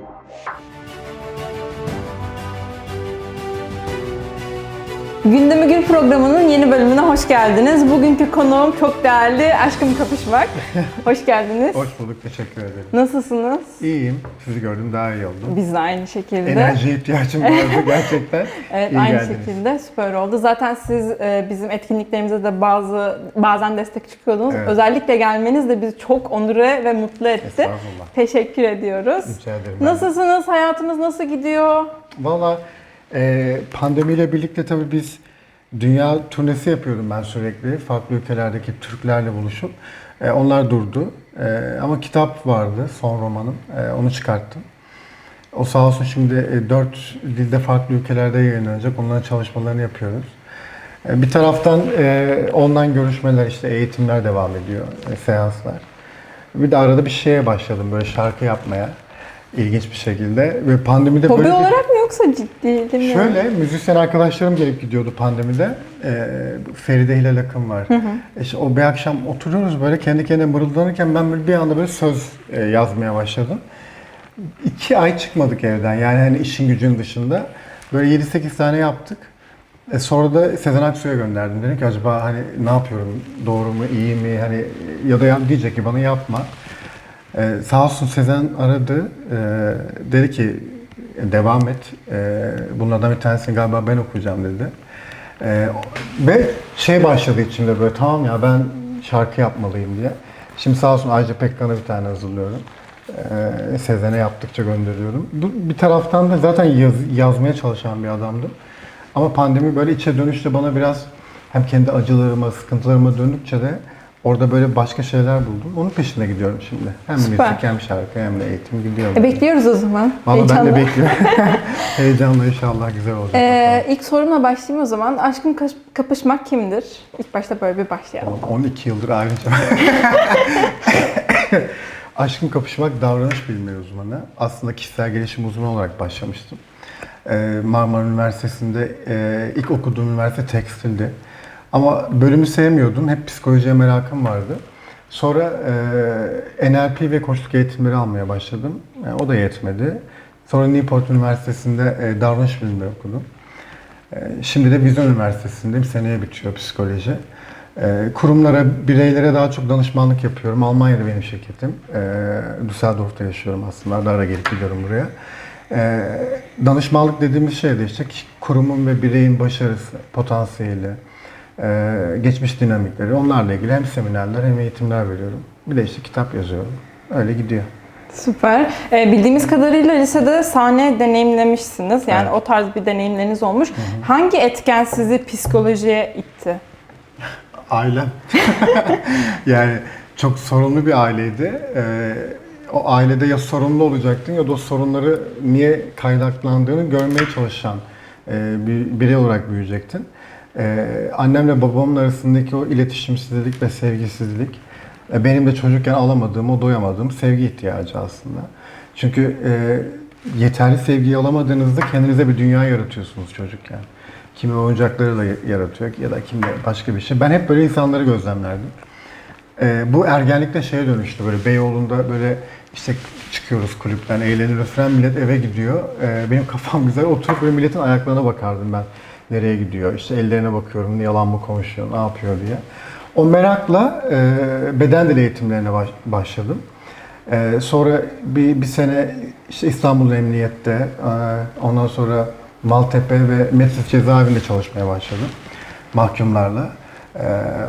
Thank you. Gündemi Gül programının yeni bölümüne hoş geldiniz. Bugünkü konuğum çok değerli Aşkım Kapışmak. hoş geldiniz. Hoş bulduk, teşekkür ederim. Nasılsınız? İyiyim, sizi gördüm daha iyi oldum. Biz de aynı şekilde. Enerjiye ihtiyacım vardı gerçekten. Evet İyi aynı geldiniz. şekilde süper oldu. Zaten siz e, bizim etkinliklerimize de bazı bazen destek çıkıyordunuz. Evet. Özellikle gelmeniz de bizi çok onure ve mutlu etti. Estağfurullah. Teşekkür ediyoruz. Rica ederim. Nasılsınız? Hayatınız nasıl gidiyor? Valla e, pandemiyle birlikte tabii biz dünya turnesi yapıyordum ben sürekli. Farklı ülkelerdeki Türklerle buluşup. E, onlar durdu. E, ama kitap vardı, son romanım. E, onu çıkarttım. O sağ olsun şimdi e, dört dilde farklı ülkelerde yayınlanacak. Onların çalışmalarını yapıyoruz. E, Bir taraftan e, online görüşmeler, işte eğitimler devam ediyor, e, seanslar. Bir de arada bir şeye başladım böyle şarkı yapmaya. ilginç bir şekilde. Ve pandemide Hobi böyle olarak yoksa ciddi değil mi? Şöyle, müzisyen arkadaşlarım gelip gidiyordu pandemide. Ee, Feride Hilal Akın var. İşte o bir akşam oturuyoruz böyle kendi kendine mırıldanırken ben böyle bir anda böyle söz e, yazmaya başladım. İki ay çıkmadık evden yani hani işin gücün dışında. Böyle 7-8 tane yaptık. E sonra da Sezen Aksu'ya gönderdim. Dedim ki acaba hani ne yapıyorum? Doğru mu, iyi mi? Hani ya da ya, diyecek ki bana yapma. Ee, sağ olsun Sezen aradı. Ee, dedi ki devam et. Ee, bunlardan bir tanesini galiba ben okuyacağım dedi. Ee, ve şey başladı içimde böyle tamam ya ben şarkı yapmalıyım diye. Şimdi sağ olsun Ayca Pekkan'a bir tane hazırlıyorum. Ee, Sezen'e yaptıkça gönderiyorum. Bir taraftan da zaten yaz- yazmaya çalışan bir adamdım. Ama pandemi böyle içe dönüşte bana biraz hem kendi acılarıma, sıkıntılarıma döndükçe de orada böyle başka şeyler buldum. Onun peşine gidiyorum şimdi. Hem Süper. müzik hem şarkı hem de eğitim gidiyorum. E, bekliyoruz o zaman. Valla ben de Heyecanla. bekliyorum. Heyecanla inşallah güzel olacak. Ee, ilk sorumla başlayayım o zaman. Aşkım kaş- kapışmak kimdir? İlk başta böyle bir başlayalım. Oğlum, 12 yıldır ayrıca. Aşkın Kapışmak davranış bilimleri uzmanı. Aslında kişisel gelişim uzmanı olarak başlamıştım. Ee, Marmara Üniversitesi'nde e, ilk okuduğum üniversite tekstildi. Ama bölümü sevmiyordum. Hep psikolojiye merakım vardı. Sonra e, NLP ve koçluk eğitimleri almaya başladım. E, o da yetmedi. Sonra Newport Üniversitesi'nde e, davranış bilimleri okudum. Ee, Şimdi de Vizyon Üniversitesi'ndeyim. Seneye bitiyor psikoloji. Ee, Kurumlara, bireylere daha çok danışmanlık yapıyorum. Almanya'da benim şirketim. Ee, Düsseldorf'ta yaşıyorum aslında. Ara ara gelip gidiyorum buraya. Ee, Danışmanlık dediğimiz şey de işte kurumun ve bireyin başarısı, potansiyeli, e, geçmiş dinamikleri. Onlarla ilgili hem seminerler hem eğitimler veriyorum. Bir de işte kitap yazıyorum. Öyle gidiyor. Süper. Ee, bildiğimiz kadarıyla lisede sahne deneyimlemişsiniz. Yani Evet. o tarz bir deneyimleriniz olmuş. Hangi etken sizi psikolojiye itti? Ailem. yani çok sorunlu bir aileydi. Ee, o ailede ya sorumlu olacaktın ya da o sorunları niye kaynaklandığını görmeye çalışan e, bir birey olarak büyüyecektin. Ee, annemle babamın arasındaki o iletişimsizlik ve sevgisizlik e, benim de çocukken alamadığım, o doyamadığım sevgi ihtiyacı aslında. Çünkü e, yeterli sevgiyi alamadığınızda kendinize bir dünya yaratıyorsunuz çocukken. Kimi oyuncaklarıyla yaratıyor ya da kimi başka bir şey. Ben hep böyle insanları gözlemlerdim. Ee, bu ergenlikte şeye dönüştü böyle Beyoğlu'nda böyle işte çıkıyoruz kulüpten eğleniyoruz falan millet eve gidiyor. Ee, benim kafam güzel oturup böyle milletin ayaklarına bakardım ben. Nereye gidiyor işte ellerine bakıyorum yalan mı konuşuyor ne yapıyor diye. O merakla e, beden dili eğitimlerine baş- başladım. Ee, sonra bir, bir sene işte İstanbul Emniyet'te, e, ondan sonra Maltepe ve Metris cezaevinde çalışmaya başladım mahkumlarla. Ee,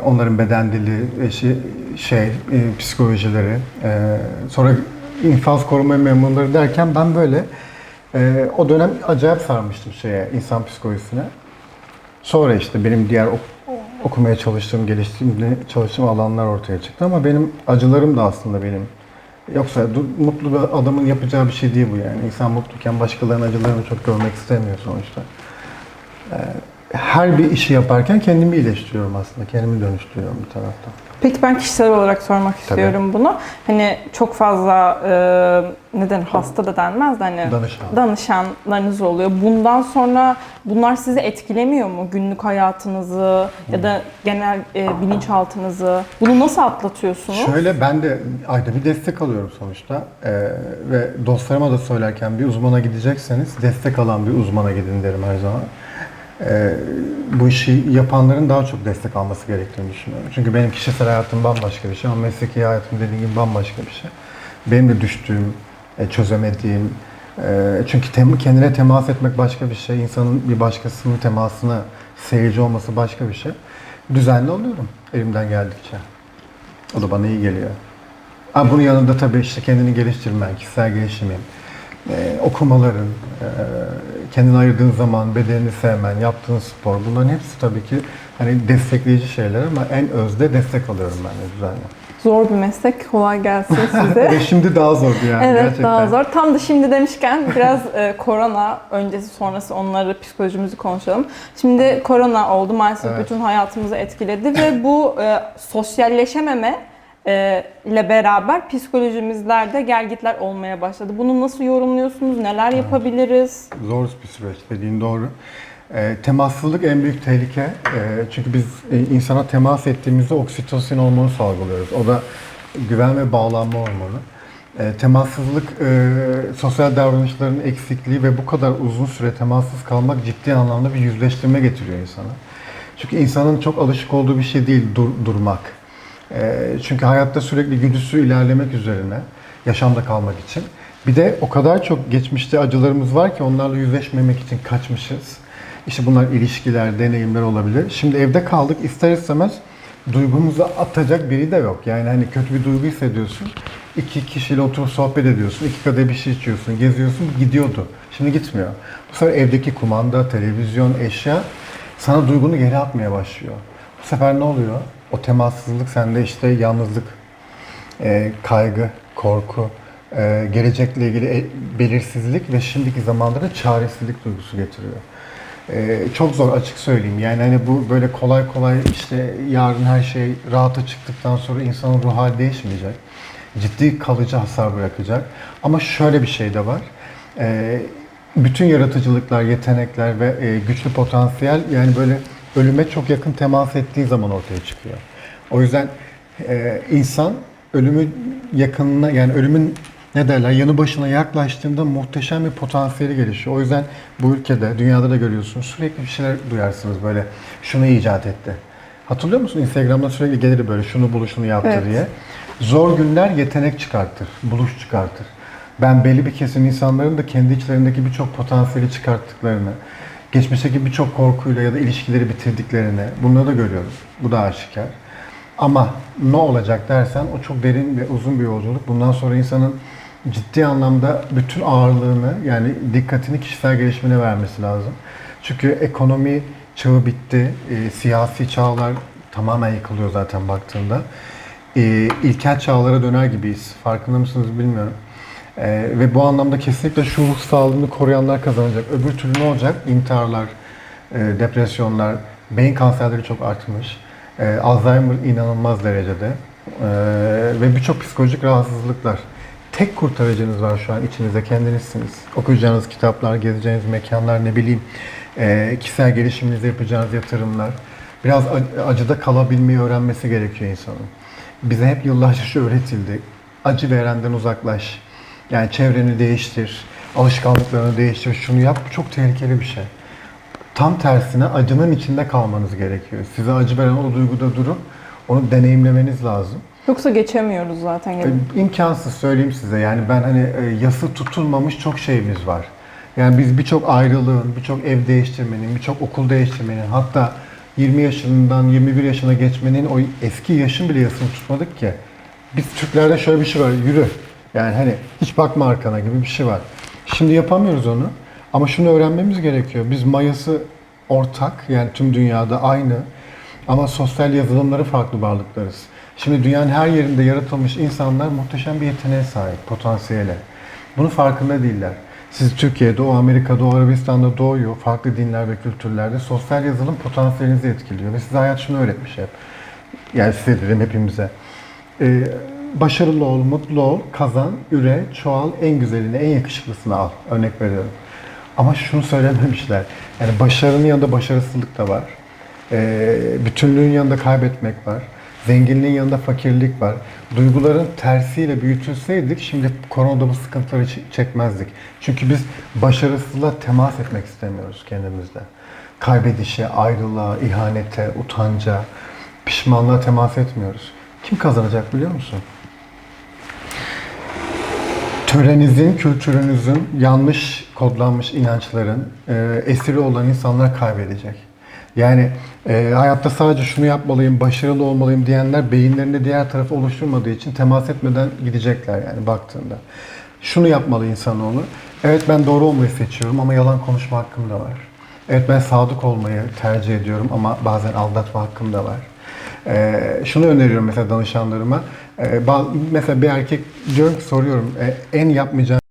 onların beden dili, şey, şey e, psikolojileri, e, sonra infaz koruma memurları derken ben böyle e, o dönem acayip sarmıştım şeye, insan psikolojisine. Sonra işte benim diğer ok- okumaya çalıştığım, geliştirmeye çalıştığım alanlar ortaya çıktı ama benim acılarım da aslında benim. Yoksa du- mutlu bir adamın yapacağı bir şey değil bu yani. İnsan mutluyken başkalarının acılarını çok görmek istemiyor sonuçta. Ee, her bir işi yaparken kendimi iyileştiriyorum aslında. Kendimi dönüştürüyorum bir taraftan. Peki ben kişisel olarak sormak istiyorum bunu. Hani çok fazla e, neden hasta da denmez de hani Danışan. danışanlarınız oluyor. Bundan sonra bunlar sizi etkilemiyor mu? Günlük hayatınızı ya da genel e, bilinçaltınızı. Bunu nasıl atlatıyorsunuz? Şöyle ben de ayda bir destek alıyorum sonuçta Ee, ve dostlarıma da söylerken bir uzmana gidecekseniz destek alan bir uzmana gidin derim her zaman. Ee, bu işi yapanların daha çok destek alması gerektiğini düşünüyorum. Çünkü benim kişisel hayatım bambaşka bir şey ama mesleki hayatım dediğim gibi bambaşka bir şey. Benim de düştüğüm, e, çözemediğim, e, çünkü tem- kendine temas etmek başka bir şey, insanın bir başkasının temasına seyirci olması başka bir şey. Düzenli oluyorum elimden geldikçe. O da bana iyi geliyor. Ha, bunun yanında tabii işte kendini geliştirmen, kişisel gelişimin, e, okumaların, e, kendini ayırdığın zaman bedenini sevmen, yaptığın spor bunların hepsi tabii ki hani destekleyici şeyler ama en özde destek alıyorum ben de düzenli. Zor bir meslek. Kolay gelsin size. Ve şimdi daha zordu yani Evet gerçekten. daha zor. Tam da şimdi demişken biraz e, korona öncesi sonrası onları psikolojimizi konuşalım. Şimdi korona oldu maalesef Evet. bütün hayatımızı etkiledi ve bu e, sosyalleşememe ile beraber psikolojimizlerde gelgitler olmaya başladı. Bunu nasıl yorumluyorsunuz? Neler yapabiliriz? Zor bir süreç dediğin doğru. E, temassızlık en büyük tehlike. E, çünkü biz e, insana temas ettiğimizde oksitosin hormonu salgılıyoruz. O da güven ve bağlanma hormonu. E, temassızlık, e, sosyal davranışların eksikliği ve bu kadar uzun süre temassız kalmak ciddi anlamda bir yüzleştirme getiriyor insana. Çünkü insanın çok alışık olduğu bir şey değil dur- durmak. E, çünkü hayatta sürekli güdüsü ilerlemek üzerine, yaşamda kalmak için. Bir de o kadar çok geçmişte acılarımız var ki onlarla yüzleşmemek için kaçmışız. İşte bunlar ilişkiler, deneyimler olabilir. Şimdi evde kaldık ister istemez duygumuzu atacak biri de yok. Yani hani kötü bir duygu hissediyorsun. iki kişiyle oturup sohbet ediyorsun. iki kadeh bir şey içiyorsun, geziyorsun. Gidiyordu. Şimdi gitmiyor. Bu sefer evdeki kumanda, televizyon, eşya sana duygunu geri atmaya başlıyor. Bu sefer ne oluyor? O temassızlık sende işte yalnızlık, e, kaygı, korku, e, gelecekle ilgili e- belirsizlik ve şimdiki zamanda da çaresizlik duygusu getiriyor. E, çok zor açık söyleyeyim. Yani hani bu böyle kolay kolay işte yarın her şey rahata çıktıktan sonra insanın ruh hali değişmeyecek. Ciddi kalıcı hasar bırakacak. Ama şöyle bir şey de var. E, bütün yaratıcılıklar, yetenekler ve e, güçlü potansiyel yani böyle ölüme çok yakın temas ettiği zaman ortaya çıkıyor. O yüzden e, insan ölümün yakınına yani ölümün ne derler yanı başına yaklaştığında muhteşem bir potansiyeli gelişiyor. O yüzden bu ülkede, dünyada da görüyorsunuz sürekli bir şeyler duyarsınız böyle şunu icat etti. Hatırlıyor musun Instagram'da sürekli gelir böyle şunu bulu şunu yaptı Evet. diye. Zor günler yetenek çıkartır, buluş çıkartır. Ben belli bir kesim insanların da kendi içlerindeki birçok potansiyeli çıkarttıklarını, geçmişteki birçok korkuyla ya da ilişkileri bitirdiklerini bunları da görüyoruz. Bu da aşikar. Ama ne olacak dersen o çok derin ve uzun bir yolculuk. Bundan sonra insanın ciddi anlamda bütün ağırlığını yani dikkatini kişisel gelişimine vermesi lazım. Çünkü ekonomi çağı bitti. E, siyasi çağlar tamamen yıkılıyor zaten baktığında. E, ilkel çağlara döner gibiyiz. Farkında mısınız bilmiyorum. E, ve bu anlamda kesinlikle şu ruh sağlığını koruyanlar kazanacak. Öbür türlü ne olacak? İntiharlar, e, depresyonlar, beyin kanserleri çok artmış. E, Alzheimer inanılmaz derecede. E, ve birçok psikolojik rahatsızlıklar. Tek kurtarıcınız var şu an içinizde kendinizsiniz. Okuyacağınız kitaplar, gezeceğiniz mekanlar, ne bileyim, e, kişisel gelişiminizde yapacağınız yatırımlar. Biraz ac- acıda kalabilmeyi öğrenmesi gerekiyor insanın. Bize hep yıllarca şu öğretildi. Acı verenden uzaklaş. Yani çevreni değiştir, alışkanlıklarını değiştir, şunu yap. Bu çok tehlikeli bir şey. Tam tersine acının içinde kalmanız gerekiyor. Size acı veren o duyguda durup onu deneyimlemeniz lazım. Yoksa geçemiyoruz zaten. E, Yani. İmkansız söyleyeyim size. Yani ben hani e, yası tutulmamış çok şeyimiz var. Yani biz birçok ayrılığın, birçok ev değiştirmenin, birçok okul değiştirmenin, hatta 20 yaşından 21 yaşına geçmenin o eski yaşın bile yasını tutmadık ki. Biz Türklerde şöyle bir şey var, yürü. Yani hani hiç bakma arkana gibi bir şey var. Şimdi yapamıyoruz onu. Ama şunu öğrenmemiz gerekiyor. Biz mayası ortak, yani tüm dünyada aynı. Ama sosyal yazılımları farklı varlıklarız. Şimdi dünyanın her yerinde yaratılmış insanlar muhteşem bir yeteneğe sahip, potansiyele. Bunun farkında değiller. Siz Türkiye'de, Doğu Amerika'da, Doğu Arabistan'da doğuyor, farklı dinler ve kültürlerde sosyal yazılım potansiyelinizi etkiliyor. Ve size hayat şunu öğretmiş hep. Yani size dedim hepimize. Ee, başarılı ol, mutlu ol, kazan, üre, çoğal, en güzelini, en yakışıklısını al. Örnek veriyorum. Ama şunu söylememişler. Yani başarının yanında başarısızlık da var. Ee, bütünlüğün yanında kaybetmek var. Zenginliğin yanında fakirlik var. Duyguların tersiyle büyütülseydik şimdi koronada bu sıkıntıları çekmezdik. Çünkü biz başarısızlığa temas etmek istemiyoruz kendimizle. Kaybedişe, ayrılığa, ihanete, utanca, pişmanlığa temas etmiyoruz. Kim kazanacak biliyor musun? Törenizin, kültürünüzün, yanlış kodlanmış inançların e, esiri olan insanlar kaybedecek. Yani e, hayatta sadece şunu yapmalıyım, başarılı olmalıyım diyenler beyinlerinde diğer tarafı oluşturmadığı için temas etmeden gidecekler yani baktığında. Şunu yapmalı insanoğlu. Evet ben doğru olmayı seçiyorum ama yalan konuşma hakkım da var. Evet ben sadık olmayı tercih ediyorum ama bazen aldatma hakkım da var. Ee, şunu öneriyorum mesela danışanlarıma. Ee, mesela bir erkek diyorum ki soruyorum e, en yapmayacağın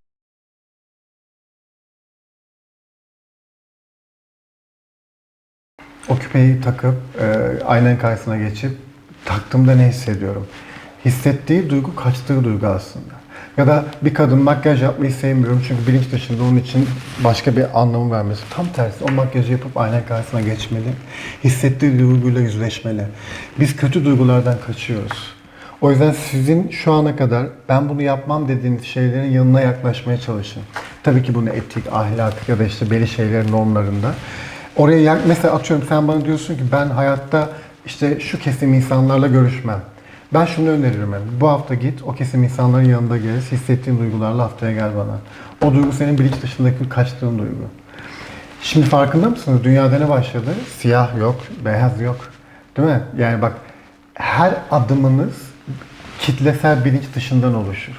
o küpeyi takıp e, aynen karşısına geçip taktığımda ne hissediyorum? Hissettiği duygu kaçtığı duygu aslında. Ya da bir kadın makyaj yapmayı sevmiyorum çünkü bilinç dışında onun için başka bir anlamı vermesi. Tam tersi o makyajı yapıp ayna karşısına geçmeli. Hissettiği duyguyla yüzleşmeli. Biz kötü duygulardan kaçıyoruz. O yüzden sizin şu ana kadar ben bunu yapmam dediğiniz şeylerin yanına yaklaşmaya çalışın. Tabii ki bunu etik, ahlak ya da işte belli şeylerin normlarında. Oraya yak mesela atıyorum sen bana diyorsun ki ben hayatta işte şu kesim insanlarla görüşmem. Ben şunu öneririm hem. Bu hafta git o kesim insanların yanında gez. Hissettiğin duygularla haftaya gel bana. O duygu senin bilinç dışındaki kaçtığın duygu. Şimdi farkında mısınız? Dünyada ne başladı? Siyah yok, beyaz yok. Değil mi? Yani bak her adımınız kitlesel bilinç dışından oluşur.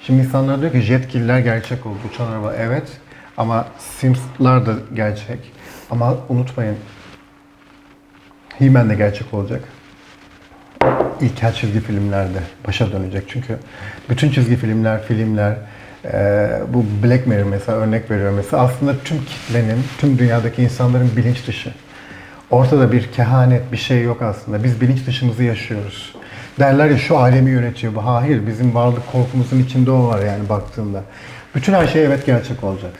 Şimdi insanlar diyor ki jetkiller gerçek oldu. Uçan araba evet ama Sims'lar da gerçek. Ama unutmayın He-Man de gerçek olacak. İlkel çizgi filmlerde başa dönecek. Çünkü bütün çizgi filmler, filmler, eee, bu Black Mirror mesela örnek veriyorum mesela aslında tüm kitlenin, tüm dünyadaki insanların bilinç dışı. Ortada bir kehanet, bir şey yok aslında. Biz bilinç dışımızı yaşıyoruz. Derler ya şu alemi yönetiyor bu. Hayır, bizim varlık korkumuzun içinde o var yani baktığında. Bütün her şey evet gerçek olacak.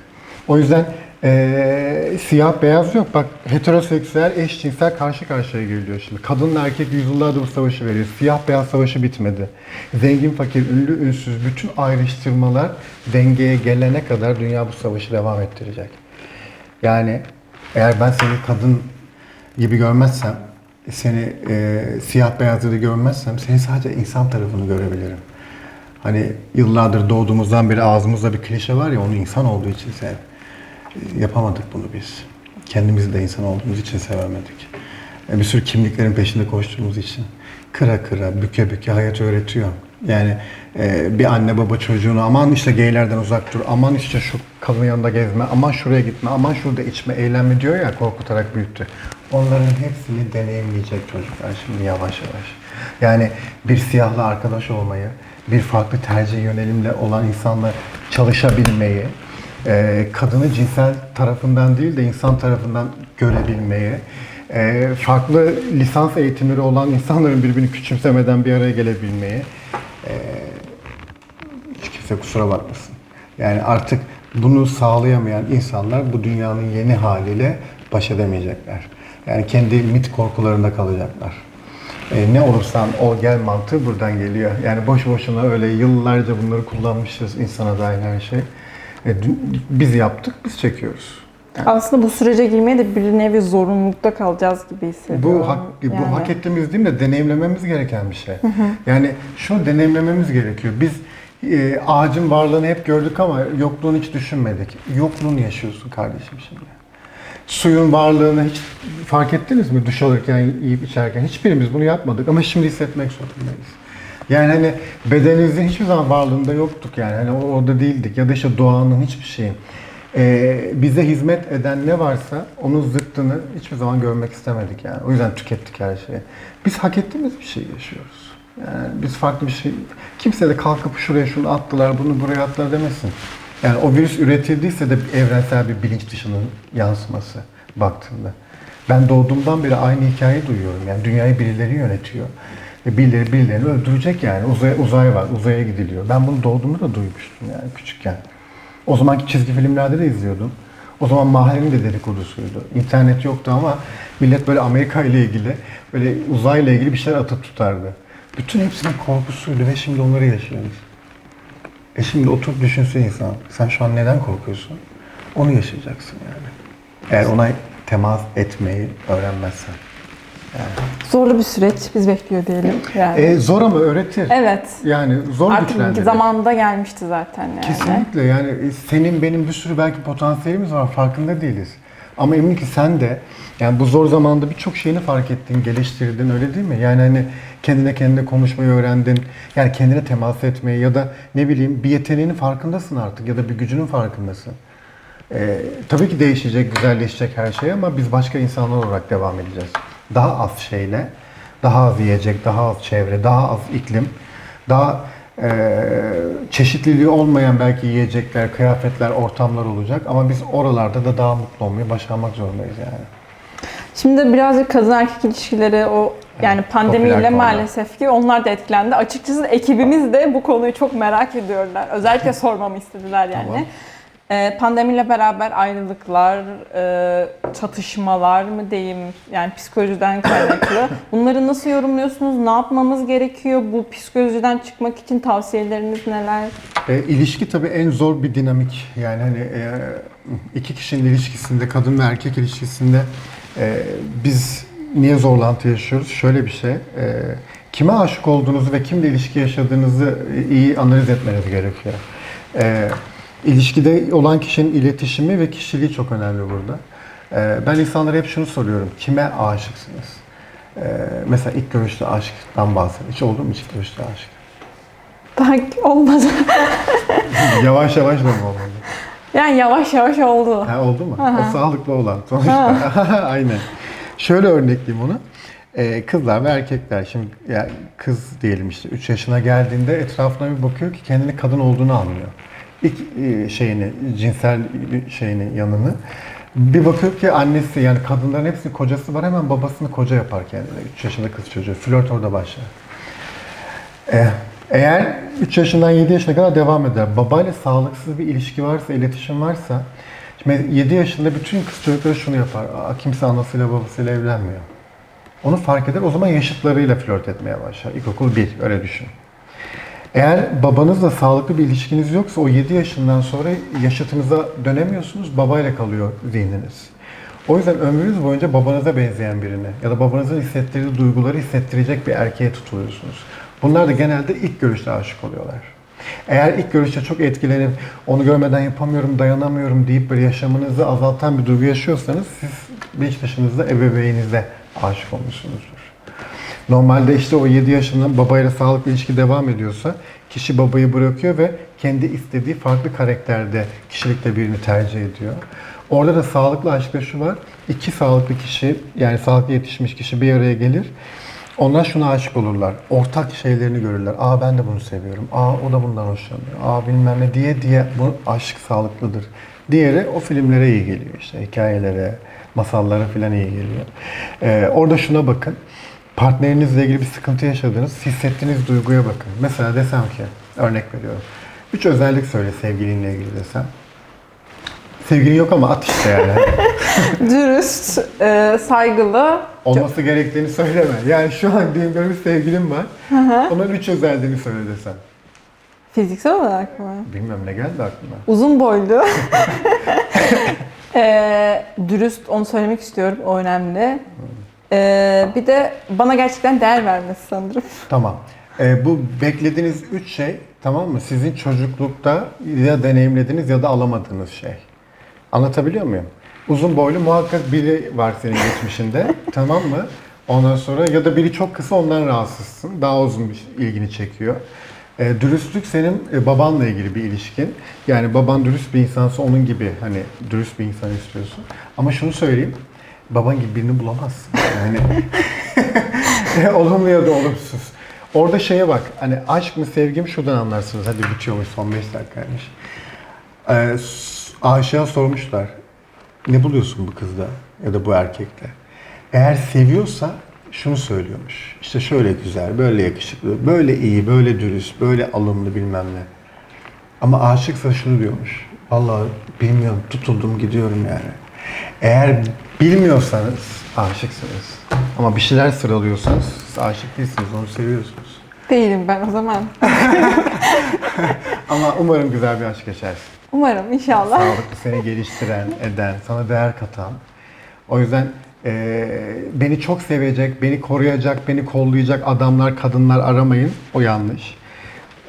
O yüzden eee, siyah beyaz yok. Bak heteroseksüel, eşcinsel karşı karşıya geliyor şimdi. Kadınla erkek yüzyıllardır bu savaşı veriyor. Siyah beyaz savaşı bitmedi. Zengin fakir, ünlü ünsüz bütün ayrıştırmalar dengeye gelene kadar dünya bu savaşı devam ettirecek. Yani eğer ben seni kadın gibi görmezsem, seni e, siyah beyazları görmezsem, seni sadece insan tarafını görebilirim. Hani yıllardır doğduğumuzdan beri ağzımızda bir klişe var ya, onu insan olduğu için sev. Yapamadık bunu biz. Kendimizi de insan olduğumuz için sevemedik. E, bir sürü kimliklerin peşinde koştuğumuz için. Kıra kıra, büke büke hayat öğretiyor. Yani e, bir anne baba çocuğunu aman işte geylerden uzak dur, aman işte şu kadın yanında gezme, aman şuraya gitme, aman şurada içme, eğlenme diyor ya korkutarak büyüttü. Onların hepsini deneyimleyecek çocuklar şimdi yavaş yavaş. Yani bir siyahla arkadaş olmayı, bir farklı tercih yönelimle olan insanla çalışabilmeyi, e, kadını cinsel tarafından değil de insan tarafından görebilmeyi, e, farklı lisans eğitimleri olan insanların birbirini küçümsemeden bir araya gelebilmeyi, e, kimse kusura bakmasın. Yani artık bunu sağlayamayan insanlar bu dünyanın yeni haliyle baş edemeyecekler. Yani kendi mit korkularında kalacaklar. E, ne olursan ol gel mantığı buradan geliyor. Yani boş boşuna öyle yıllarca bunları kullanmışız insana dair her şey. E, biz yaptık, biz çekiyoruz. Aslında bu sürece girmeye de bir nevi zorunlulukta kalacağız gibi hissediyorum. Bu hak, bu Yani. hak ettiğimiz değil de deneyimlememiz gereken bir şey. Yani şunu deneyimlememiz gerekiyor. Biz e, ağacın varlığını hep gördük ama yokluğunu hiç düşünmedik. Yokluğunu yaşıyorsun kardeşim şimdi. Suyun varlığını hiç fark ettiniz mi duş alırken, yiyip içerken? Hiçbirimiz bunu yapmadık ama şimdi hissetmek zorundayız. Yani hani bedeninizin hiçbir zaman varlığında yoktuk yani. Hani orada değildik ya da işte doğanın hiçbir şeyin. Ee, bize hizmet eden ne varsa onun zıttını hiçbir zaman görmek istemedik yani. O yüzden tükettik her şeyi. Biz hak ettiğimiz bir şey yaşıyoruz. Yani biz farklı bir şey... Kimse de kalkıp şuraya şunu attılar, bunu buraya attılar demesin. Yani o virüs üretildiyse de evrensel bir bilinç dışının yansıması baktığında. Ben doğduğumdan beri aynı hikayeyi duyuyorum. Yani dünyayı birileri yönetiyor. Ve birileri birilerini öldürecek yani. Uzay, uzay var, uzaya gidiliyor. Ben bunu doğduğumda da duymuştum yani küçükken. O zamanki çizgi filmlerde de izliyordum. O zaman mahallenin de dedikodusuydu. İnternet yoktu ama millet böyle Amerika ile ilgili, böyle uzayla ilgili bir şeyler atıp tutardı. Bütün hepsinin korkusuydu ve şimdi onları yaşıyoruz. E şimdi oturup düşünse insan, sen şu an neden korkuyorsun? Onu yaşayacaksın yani. Eğer ona temas etmeyi öğrenmezsen. Zorlu bir süreç biz bekliyor diyelim. Yani. E, zor ama öğretir. evet. Yani zor Artık güçlendirir. zamanında gelmişti zaten yani. Kesinlikle yani e, senin benim bir sürü belki potansiyelimiz var farkında değiliz. Ama eminim ki sen de yani bu zor zamanda birçok şeyini fark ettin, geliştirdin öyle değil mi? Yani hani kendine kendine konuşmayı öğrendin. Yani kendine temas etmeyi ya da ne bileyim bir yeteneğinin farkındasın artık ya da bir gücünün farkındasın. Ee, tabii ki değişecek, güzelleşecek her şey ama biz başka insanlar olarak devam edeceğiz. Daha az şeyle, daha az yiyecek, daha az çevre, daha az iklim, daha e, çeşitliliği olmayan belki yiyecekler, kıyafetler, ortamlar olacak ama biz oralarda da daha mutlu olmayı başarmak zorundayız yani. Şimdi birazcık kadın erkek ilişkileri o yani popüler pandemiyle maalesef ki onlar da etkilendi. Açıkçası ekibimiz de bu konuyu çok merak ediyorlar. Özellikle sormamı istediler yani. Tamam. Ee, pandemiyle beraber ayrılıklar, e, çatışmalar mı diyeyim yani psikolojiden kaynaklı. Bunları nasıl yorumluyorsunuz? Ne yapmamız gerekiyor? Bu psikolojiden çıkmak için tavsiyeleriniz neler? E, ilişki tabii en zor bir dinamik. Yani hani e, iki kişinin ilişkisinde, kadın ve erkek ilişkisinde e, biz niye zorlantı yaşıyoruz? Şöyle bir şey. E, kime aşık olduğunuzu ve kimle ilişki yaşadığınızı iyi analiz etmeniz gerekiyor. E, ilişkide olan kişinin iletişimi ve kişiliği çok önemli burada. E, ben insanlara hep şunu soruyorum. Kime aşıksınız? E, mesela ilk görüşte aşktan bahsedin. Hiç oldu mu ilk görüşte aşk? Daha olmadı. yavaş yavaş mı olmalı? Yani yavaş yavaş oldu. Ha, oldu mu? O sağlıklı olan sonuçta. Aynen. Şöyle örnekleyeyim onu. Ee, kızlar ve erkekler şimdi ya kız diyelim işte 3 yaşına geldiğinde etrafına bir bakıyor ki kendini kadın olduğunu anlıyor. İlk e, şeyini, cinsel şeyini, yanını. Bir bakıyor ki annesi yani kadınların hepsinin kocası var hemen babasını koca yapar kendine. 3 yaşında kız çocuğu. Flört orada başlar. Ee, Eğer 3 yaşından 7 yaşına kadar devam eder, babayla sağlıksız bir ilişki varsa, iletişim varsa, şimdi 7 yaşında bütün kız çocukları şunu yapar, Aa, kimse anasıyla babasıyla evlenmiyor. Onu fark eder, o zaman yaşıtlarıyla flört etmeye başlar. İlkokul 1, öyle düşün. Eğer babanızla sağlıklı bir ilişkiniz yoksa o 7 yaşından sonra yaşıtınıza dönemiyorsunuz, babayla kalıyor zihniniz. O yüzden ömrünüz boyunca babanıza benzeyen birini ya da babanızın hissettirdiği duyguları hissettirecek bir erkeğe tutuluyorsunuz. Bunlar da genelde ilk görüşte aşık oluyorlar. Eğer ilk görüşte çok etkilenip onu görmeden yapamıyorum, dayanamıyorum deyip böyle yaşamınızı azaltan bir duygu yaşıyorsanız siz bilinç dışınızda ebeveyninize aşık olmuşsunuzdur. Normalde işte o 7 yaşında babayla sağlıklı ilişki devam ediyorsa kişi babayı bırakıyor ve kendi istediği farklı karakterde kişilikte birini tercih ediyor. Orada da sağlıklı aşkta şu var. iki sağlıklı kişi yani sağlıklı yetişmiş kişi bir araya gelir. Onlar şuna aşık olurlar. Ortak şeylerini görürler. Aa ben de bunu seviyorum. Aa o da bundan hoşlanıyor. Aa bilmem ne diye diye bu aşk sağlıklıdır. Diğeri o filmlere iyi geliyor işte. Hikayelere, masallara falan iyi geliyor. Ee, orada şuna bakın. Partnerinizle ilgili bir sıkıntı yaşadınız. Hissettiğiniz duyguya bakın. Mesela desem ki, örnek veriyorum. Üç özellik söyle sevgilinle ilgili desem. Sevgilin yok ama at işte yani. Dürüst, e, saygılı, Olması gerektiğini söyleme. Yani şu an diyelim böyle bir sevgilim var. Onun üç özelliğini söyle desem. fiziksel olarak mı? Bilmem ne geldi aklıma. Uzun boylu. Ee, dürüst onu söylemek istiyorum. O önemli. Ee, bir de bana gerçekten değer vermesi sanırım. Tamam. Ee, bu beklediğiniz üç şey tamam mı? Sizin çocuklukta ya deneyimlediğiniz ya da alamadığınız şey. Anlatabiliyor muyum? Uzun boylu muhakkak biri var senin geçmişinde. tamam mı? Ondan sonra ya da biri çok kısa ondan rahatsızsın. Daha uzun bir ilgini çekiyor. Ee, dürüstlük senin e, babanla ilgili bir ilişkin. Yani baban dürüst bir insansa onun gibi hani dürüst bir insan istiyorsun. Ama şunu söyleyeyim. Baban gibi birini bulamazsın. Yani olumlu ya da olumsuz. Orada şeye bak, hani aşk mı sevgi mi şuradan anlarsınız. Hadi bitiyormuş son 5 dakikaymış. Ee, aşığa sormuşlar. Ne buluyorsun bu kızda ya da bu erkekte? eğer seviyorsa şunu söylüyormuş. İşte şöyle güzel, böyle yakışıklı, böyle iyi, böyle dürüst, böyle alımlı bilmem ne. Ama aşıksa şunu diyormuş. Vallahi bilmiyorum, tutuldum gidiyorum yani. Eğer bilmiyorsanız aşıksınız. Ama bir şeyler sıralıyorsanız siz aşık değilsiniz, onu seviyorsunuz. Değilim ben o zaman. Ama umarım güzel bir aşk yaşarsın. Umarım inşallah. Sağlıklı seni geliştiren, eden, sana değer katan. O yüzden eee, beni çok sevecek, beni koruyacak, beni kollayacak adamlar, kadınlar aramayın. O yanlış.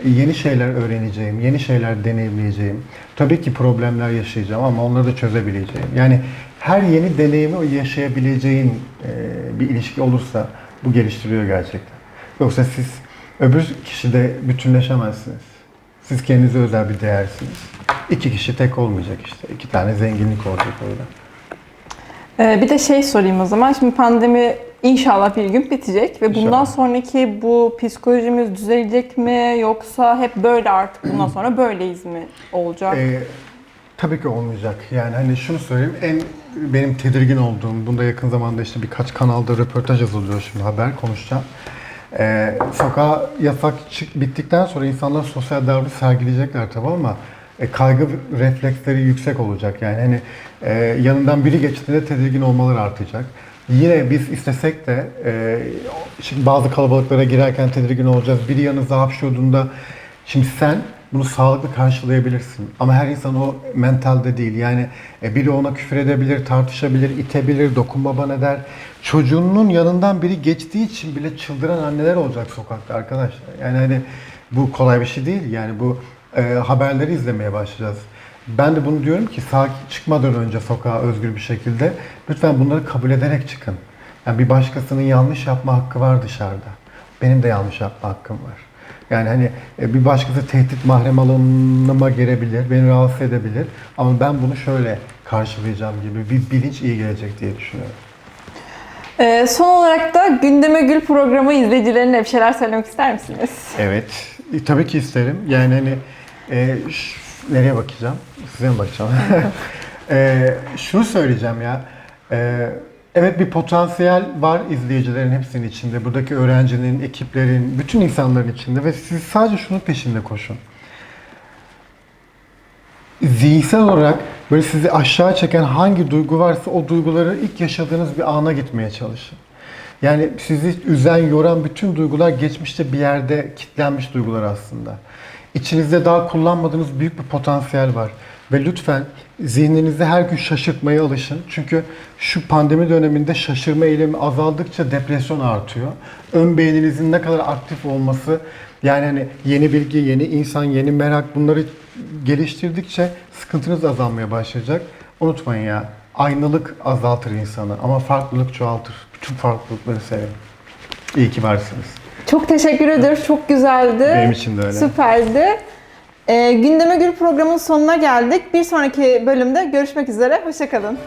Yeni şeyler öğreneceğim, yeni şeyler deneyimleyeceğim. Tabii ki problemler yaşayacağım ama onları da çözebileceğim. Yani her yeni deneyimi yaşayabileceğin eee, bir ilişki olursa bu geliştiriyor gerçekten. Yoksa siz öbür kişide bütünleşemezsiniz. Siz kendinize özel bir değersiniz. İki kişi tek olmayacak işte. İki tane zenginlik olacak orada. Ee, bir de şey sorayım o zaman. Şimdi pandemi inşallah bir gün bitecek ve bundan İnşallah. sonraki bu psikolojimiz düzelecek mi yoksa hep böyle artık bundan sonra böyleyiz mi olacak? Ee, tabii ki olmayacak. Yani hani şunu söyleyeyim. En benim tedirgin olduğum, bunda yakın zamanda işte birkaç kanalda röportaj yazılıyor şimdi haber konuşacağım. Ee, sokağa yasak çık, bittikten sonra insanlar sosyal davranış sergileyecekler tabii ama e, kaygı refleksleri yüksek olacak. Yani hani e, yanından biri geçtiğinde tedirgin olmaları artacak. Yine biz istesek de e, şimdi bazı kalabalıklara girerken tedirgin olacağız. Biri yanınıza hapşırdığında şimdi sen bunu sağlıklı karşılayabilirsin. Ama her insan o mentalde değil. Yani e, biri ona küfür edebilir, tartışabilir, itebilir, dokunma bana der. Çocuğunun yanından biri geçtiği için bile çıldıran anneler olacak sokakta arkadaşlar. Yani hani bu kolay bir şey değil. Yani bu e, haberleri izlemeye başlayacağız. Ben de bunu diyorum ki sakin çıkmadan önce sokağa özgür bir şekilde lütfen bunları kabul ederek çıkın. Yani bir başkasının yanlış yapma hakkı var dışarıda. Benim de yanlış yapma hakkım var. Yani hani e, bir başkası tehdit mahrem alanıma girebilir, beni rahatsız edebilir. Ama ben bunu şöyle karşılayacağım gibi bir bilinç iyi gelecek diye düşünüyorum. Ee, son olarak da Gündeme Gül programı izleyicilerine bir şeyler söylemek ister misiniz? Evet, e, tabii ki isterim. Yani hani e, nereye bakacağım? Size mi bakacağım? e, şunu söyleyeceğim ya. E, evet bir potansiyel var izleyicilerin hepsinin içinde. Buradaki öğrencinin, ekiplerin, bütün insanların içinde ve siz sadece şunun peşinde koşun. Zihinsel olarak böyle sizi aşağı çeken hangi duygu varsa o duyguları ilk yaşadığınız bir ana gitmeye çalışın. Yani sizi üzen, yoran bütün duygular geçmişte bir yerde kilitlenmiş duygular aslında. İçinizde daha kullanmadığınız büyük bir potansiyel var. Ve lütfen zihninizde her gün şaşırtmaya alışın. Çünkü şu pandemi döneminde şaşırma eğilimi azaldıkça depresyon artıyor. Ön beyninizin ne kadar aktif olması, yani hani yeni bilgi, yeni insan, yeni merak bunları geliştirdikçe sıkıntınız azalmaya başlayacak. Unutmayın ya, aynalık azaltır insanı ama farklılık çoğaltır. Bütün farklılıkları sevin. İyi ki varsınız. Çok teşekkür ederiz. Çok güzeldi. Benim için de öyle. Süperdi. Ee, Gündeme Gül programının sonuna geldik. Bir sonraki bölümde görüşmek üzere. Hoşçakalın.